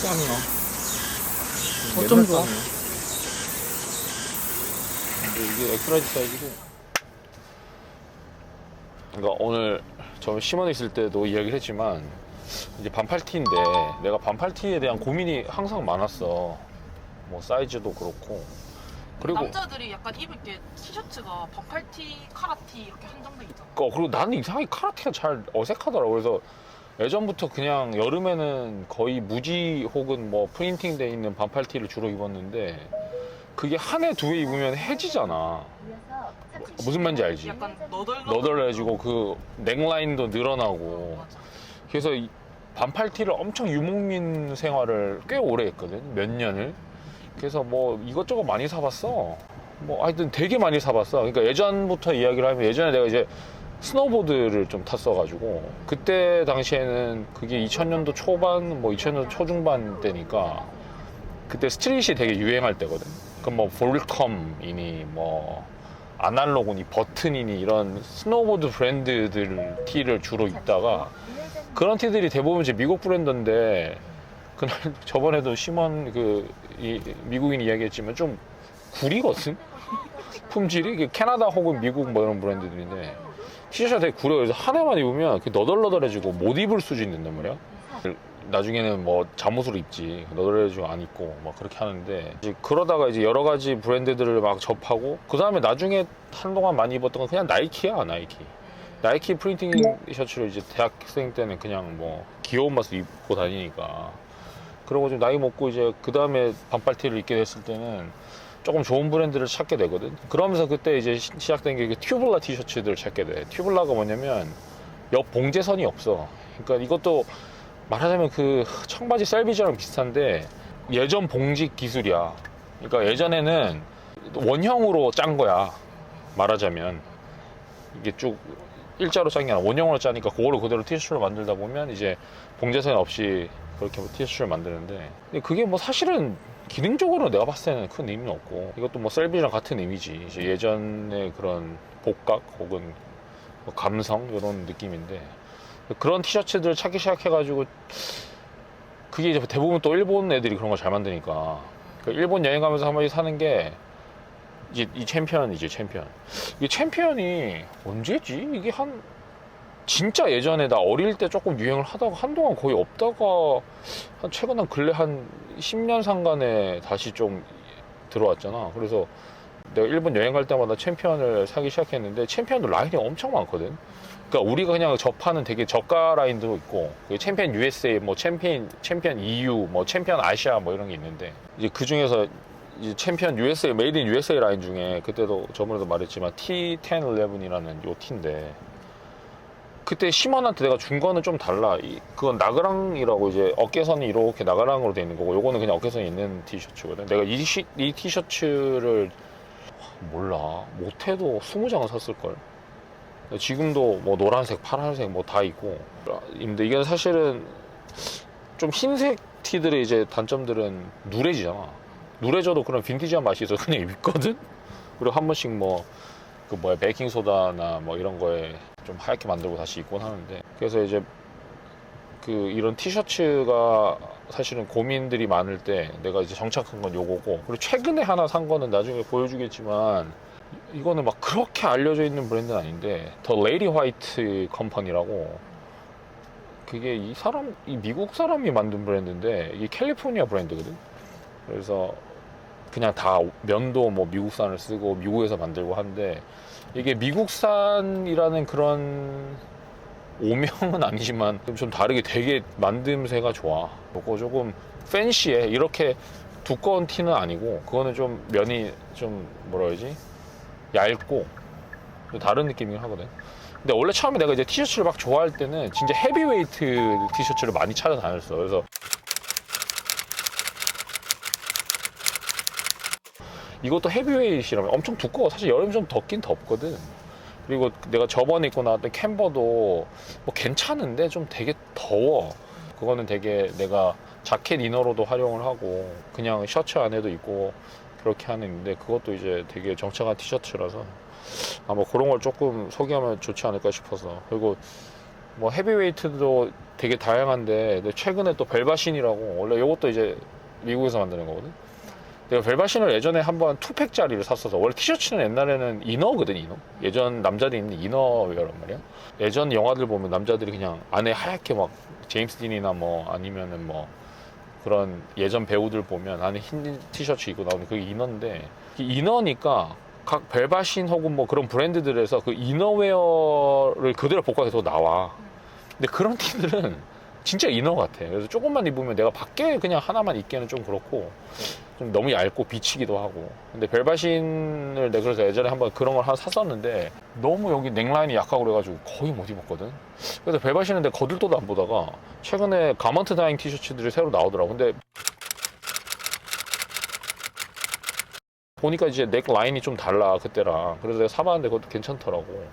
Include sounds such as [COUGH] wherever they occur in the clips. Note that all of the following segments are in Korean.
짱이야. 어쩜 좋아? 근데 이게 엑스라지 사이즈고. 그러니까 오늘 저 시몬에 있을 때도 이야기를 했지만 이제 반팔티인데 내가 반팔티에 대한 고민이 항상 많았어. 뭐 사이즈도 그렇고. 그리고 남자들이 약간 입을 때 티셔츠가 반팔티, 카라티 이렇게 한정돼 있잖아. 어, 그리고 나는 이상하게 카라티가 잘 어색하더라고. 그래서 예전부터 그냥 여름에는 거의 무지 혹은 뭐 프린팅 돼 있는 반팔 티를 주로 입었는데 그게 한 해 두 해 입으면 해지잖아. 무슨 말인지 알지? 약간 너덜 너덜. 너덜해지고 그 넥라인도 늘어나고. 맞아. 그래서 이 반팔 티를 엄청 유목민 생활을 꽤 오래 했거든. 몇 년을. 그래서 뭐 이것저것 많이 사봤어. 뭐 하여튼 되게 많이 사봤어. 그러니까 예전부터 이야기를 하면 예전에 내가 이제 스노보드를 좀 탔어가지고 그때 당시에는 그게 2000년도 초반 뭐 2000년도 초중반 때니까 그때 스트릿이 되게 유행할 때거든. 그럼 뭐 볼컴이니 뭐 아날로그니 버튼이니 이런 스노보드 브랜드들 티를 주로 입다가 그런 티들이 대부분 이제 미국 브랜드인데 그날 [LAUGHS] 저번에도 심원 그 이, 미국인 이야기했지만 좀 구리거든 [LAUGHS] 품질이 그 캐나다 혹은 미국 뭐 이런 브랜드들인데 티셔츠가 되게 구려 그래서 한 해만 입으면 그 너덜너덜해지고 못 입을 수준이 된단 말이야. 나중에는 뭐 잠옷으로 입지. 너덜해지고 안 입고 막 그렇게 하는데 이제 그러다가 이제 여러 가지 브랜드들을 막 접하고 그 다음에 나중에 한동안 많이 입었던 건 그냥 나이키야 나이키. 나이키 프린팅 셔츠를 이제 대학생 때는 그냥 뭐 귀여운 맛을 입고 다니니까. 그러고 좀 나이 먹고 이제 그 다음에 반팔 티를 입게 됐을 때는 조금 좋은 브랜드를 찾게 되거든. 그러면서 그때 이제 시- 시작된 게 튜블라 티셔츠들을 찾게 돼. 튜블라가 뭐냐면 옆 봉제선이 없어. 그러니까 이것도 말하자면 그 청바지 셀비지랑 비슷한데 예전 봉직 기술이야. 그러니까 예전에는 원형으로 짠 거야. 말하자면 이게 쭉 일자로 짠 게 아니라 원형으로 짜니까 그거를 그대로 티셔츠로 만들다 보면 이제 봉제선 없이 그렇게 티셔츠를 만드는데. 근데 그게 뭐 사실은 기능적으로 내가 봤을 때는 큰 의미는 없고 이것도 뭐 셀비랑 같은 의미지. 이제 예전의 그런 복각 혹은 뭐 감성 이런 느낌인데 그런 티셔츠들 찾기 시작해가지고 그게 이제 대부분 또 일본 애들이 그런 걸 잘 만드니까. 그 일본 여행 가면서 한 번씩 사는 게 이제 이 챔피언이지 챔피언. 이게 챔피언이 언제지? 이게 한 진짜 예전에 나 어릴 때 조금 유행을 하다가 한동안 거의 없다가 한 최근 한 근래 한 10년 상간에 다시 좀 들어왔잖아. 그래서 내가 일본 여행 갈 때마다 챔피언을 사기 시작했는데 챔피언도 라인이 엄청 많거든. 그러니까 우리가 그냥 접하는 되게 저가 라인도 있고 그 챔피언 USA, 뭐 챔피언 챔피언 EU, 뭐 챔피언 아시아 뭐 이런 게 있는데 이제 그 중에서 이제 챔피언 USA, 메이드 인 USA 라인 중에 그때도 저번에도 말했지만 T1011이라는 요 티인데 그때 시몬한테 내가 준 거는 좀 달라. 이- 그건 나그랑이라고 이제 어깨선이 이렇게 나그랑으로 돼 있는 거고 요거는 그냥 어깨선이 있는 티셔츠거든. 내가 이, 시- 이 티셔츠를 몰라 못해도 20장은 샀을 걸. 지금도 뭐 노란색, 파란색 뭐 다 있고. 근데 이게 사실은 좀 흰색 티들의 이제 단점들은 누래지잖아. 누래져도 그런 빈티지한 맛이 있어서 그냥 입거든. 그리고 한 번씩 뭐 그 뭐야 베이킹 소다나 뭐 이런 거에 좀 하얗게 만들고 다시 입곤 하는데. 그래서 이제 그 이런 티셔츠가 사실은 고민들이 많을 때 내가 이제 정착한 건 요거고 그리고 최근에 하나 산 거는 나중에 보여주겠지만 이거는 막 그렇게 알려져 있는 브랜드는 아닌데 더 레이디 화이트 컴퍼니라고. 그게 이 사람 이 미국 사람이 만든 브랜드인데 이게 캘리포니아 브랜드거든. 그래서 그냥 다 면도 뭐 미국산을 쓰고 미국에서 만들고 하는데 이게 미국산이라는 그런 오명은 [LAUGHS] 아니지만 좀 다르게 되게 만듦새가 좋아. 그거 조금 팬시해. 이렇게 두꺼운 티는 아니고 그거는 좀 면이 좀 뭐라 그러지? 얇고 좀 다른 느낌이긴 하거든. 근데 원래 처음에 내가 이제 티셔츠를 막 좋아할 때는 진짜 헤비웨이트 티셔츠를 많이 찾아다녔어. 그래서 이것도 헤비웨이트라면 엄청 두꺼워. 사실 여름 좀 덥긴 덥거든. 그리고 내가 저번에 입고 나왔던 캠버도 뭐 괜찮은데 좀 되게 더워. 그거는 되게 내가 자켓 이너로도 활용을 하고 그냥 셔츠 안에도 입고 그렇게 하는데 그것도 이제 되게 정착한 티셔츠라서 아마 그런 걸 조금 소개하면 좋지 않을까 싶어서 그리고 뭐 헤비웨이트도 되게 다양한데 최근에 또 벨바신이라고 원래 이것도 이제 미국에서 만드는 거거든. 내가 벨바신을 예전에 한번 투팩짜리를 샀어서 원래 티셔츠는 옛날에는 이너거든 이너. 예전 남자들이 입는 이너웨어란 말이야. 예전 영화들 보면 남자들이 그냥 안에 하얗게 막 제임스 딘이나 뭐 아니면은 뭐 그런 예전 배우들 보면 안에 흰 티셔츠 입고 나오는 그게 이너인데 이 이너니까 각 벨바신 혹은 뭐 그런 브랜드들에서 그 이너웨어를 그대로 복각해서 나와. 근데 그런 [LAUGHS] 티들은 진짜 이너 같아. 그래서 조금만 입으면 내가 밖에 그냥 하나만 입기에는 좀 그렇고 좀 너무 얇고 비치기도 하고. 근데 벨바신을 내가 그래서 예전에 한번 그런 걸 하나 샀었는데 너무 여기 넥라인이 약하고 그래가지고 거의 못 입었거든. 그래서 벨바신은 내가 거들떠도 안 보다가 최근에 가먼트 다잉 티셔츠들이 새로 나오더라고. 근데 보니까 이제 넥 라인이 좀 달라 그때랑 그래서 내가 사봤는데 그것도 괜찮더라고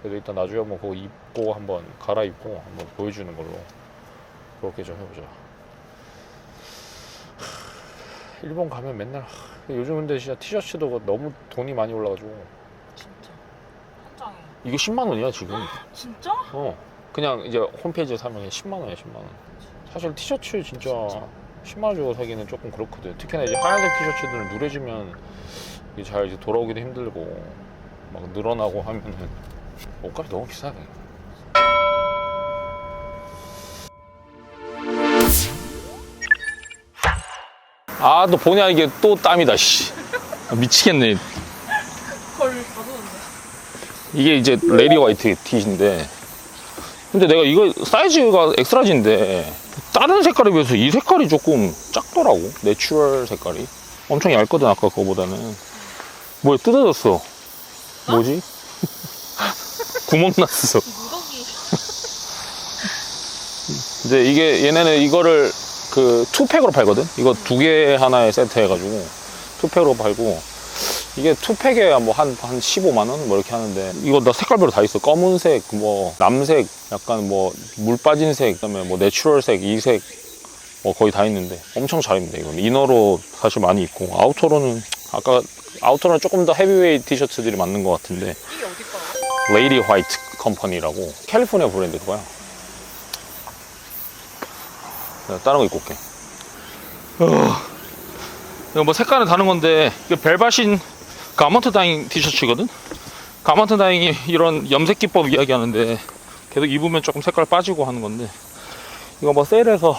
그래서 일단 나중에 한번 그거 입고 한번 갈아입고 한번 보여주는 걸로 그렇게 좀 해보자. 하, 일본 가면 맨날 하, 요즘 근데 진짜 티셔츠도 너무 돈이 많이 올라가지고. 진짜. 한 장에. 이게 10만 원이야 지금? [GASPS] 진짜? 어. 그냥 이제 홈페이지에 사면 그냥 10만 원이야 10만 원. 사실 티셔츠 진짜, 진짜. 10만 원 주고 사기는 조금 그렇거든. 특히나 이제 하얀색 티셔츠들은 누래지면 이게 잘 이제 돌아오기도 힘들고 막 늘어나고 하면은 옷값이 너무 비싸네 아너 보냐? 이게 또 땀이다 씨. 아, 미치겠네. 이게 이제 레디 화이트 티인데. 근데 내가 이거 사이즈가 엑스라지인데 다른 색깔에 비해서 이 색깔이 조금 작더라고 내추럴 색깔이. 엄청 얇거든 아까 그거보다는. 뭐야 뜯어졌어. 뭐지? [LAUGHS] 구멍 났어. 근데 이게 얘네는 이거를 그 투팩으로 팔거든 이거 두 개 하나에 세트 해가지고 투팩으로 팔고 이게 투팩에 뭐한 한 15만 원 뭐 이렇게 하는데 이거 나 색깔별로 다 있어 검은색 뭐 남색 약간 뭐 물 빠진 색 그다음에 뭐 내추럴색 이색 뭐 거의 다 있는데 엄청 잘 입는다 이건 이너로 사실 많이 입고 아우터로는 아까 아우터로는 조금 더 헤비웨이트 티셔츠들이 맞는 것 같은데? 레이디 화이트 컴퍼니라고 캘리포니아 브랜드 그거야. 내가 다른 거 입고 올게. 어, 이거 뭐 색깔은 다른 건데 이거 벨바신 가먼트 다잉 티셔츠거든. 가먼트 다잉이 이런 염색 기법 이야기하는데 계속 입으면 조금 색깔 빠지고 하는 건데 이거 뭐 세일해서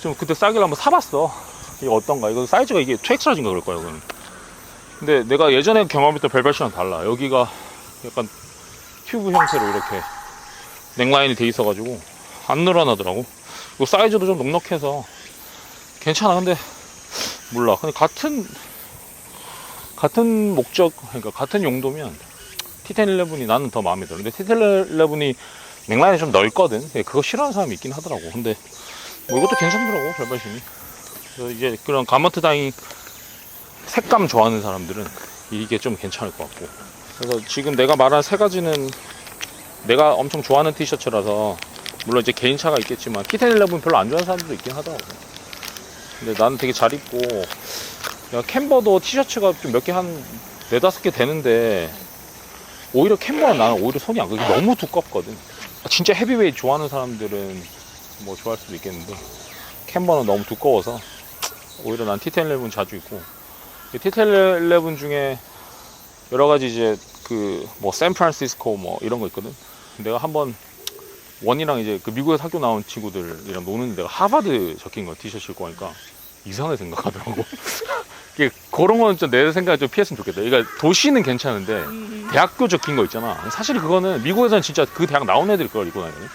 좀 그때 싸길래 한번 사봤어. 이거 어떤가? 이거 사이즈가 이게 2엑스라진가 그럴 거야 이거는. 근데 내가 예전에 경험했던 벨바신이랑 달라. 여기가 약간 튜브 형태로 이렇게 넥라인이 돼 있어가지고 안 늘어나더라고. 그리고 사이즈도 좀 넉넉해서 괜찮아. 근데 몰라. 근데 같은 같은 목적, 그러니까 같은 용도면 티텐 11이 나는 더 마음에 들어. 근데 티텐 11이 넥라인이 좀 넓거든. 근데 그거 싫어하는 사람이 있긴 하더라고. 근데 뭐 이것도 괜찮더라고 별발신이. 그래서 이제 그런 가먼트 다잉 색감 좋아하는 사람들은 이게 좀 괜찮을 것 같고. 그래서 지금 내가 말한 세 가지는 내가 엄청 좋아하는 티셔츠라서 물론 이제 개인차가 있겠지만 티텐 11 별로 안 좋아하는 사람들도 있긴 하더라고. 근데 나는 되게 잘 입고 캠버도 티셔츠가 좀 몇 개 한 네다섯 개 되는데 오히려 캠버는 나는 오히려 손이 안 가게 너무 두껍거든. 진짜 헤비웨이트 좋아하는 사람들은 뭐 좋아할 수도 있겠는데 캠버는 너무 두꺼워서 오히려 난 티텐 11 자주 입고 이 티텐 11 중에 여러 가지 이제 그 뭐 샌프란시스코 뭐 이런 거 있거든. 내가 한번 원이랑 이제 그 미국에서 학교 나온 친구들이랑 노는데 내가 하버드 적힌 거 티셔츠 입고 하니까 이상하게 생각하더라고. [LAUGHS] 이게 그런 거는 좀 내 생각에 좀 피했으면 좋겠다. 그러니까 도시는 괜찮은데 음. 대학교 적힌 거 있잖아. 사실 그거는 미국에서는 진짜 그 대학 나온 애들이 그걸 입고 다니거든.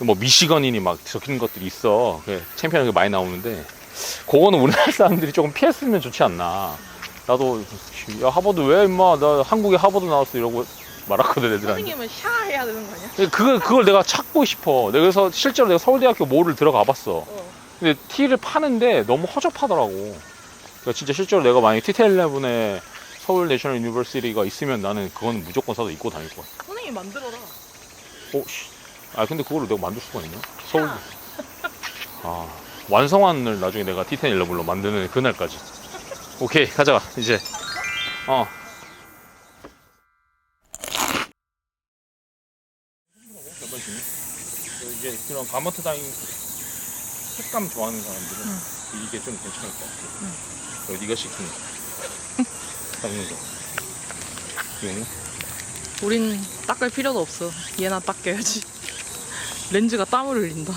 뭐 미시건이니 막 적힌 것들이 있어. 그 챔피언이 많이 나오는데 그거는 우리나라 사람들이 조금 피했으면 좋지 않나. 나도 야 하버드 왜 임마 나 한국에 하버드 나왔어 이러고 말았거든 애들한테. 선생님은 샤 해야 되는 거 아니야? 그걸 그걸 내가 찾고 싶어. 내가 그래서 실제로 내가 서울대학교 모를 들어가 봤어. 어. 근데 티를 파는데 너무 허접하더라고. 그러니까 진짜 실제로 내가 만약에 티텔11에 서울 내셔널 유니버시티가 있으면 나는 그거는 무조건 사서 입고 다닐 거야. 선생님 만들어라 어, 씨. 아 근데 그거를 내가 만들 수가 있나? 서울. 아 완성안을 나중에 내가 티텐 11로 만드는 그날까지. 오케이 가져가 이제. 어. 이런 가마트 다잉 색감 좋아하는 사람들은 이게 좀 괜찮을 것 같아. 그리고 네가 시킨 거. 닦는 거. 이거는? 우린 닦을 필요도 없어. 얘나 닦여야지. [LAUGHS] 렌즈가 땀을 흘린다.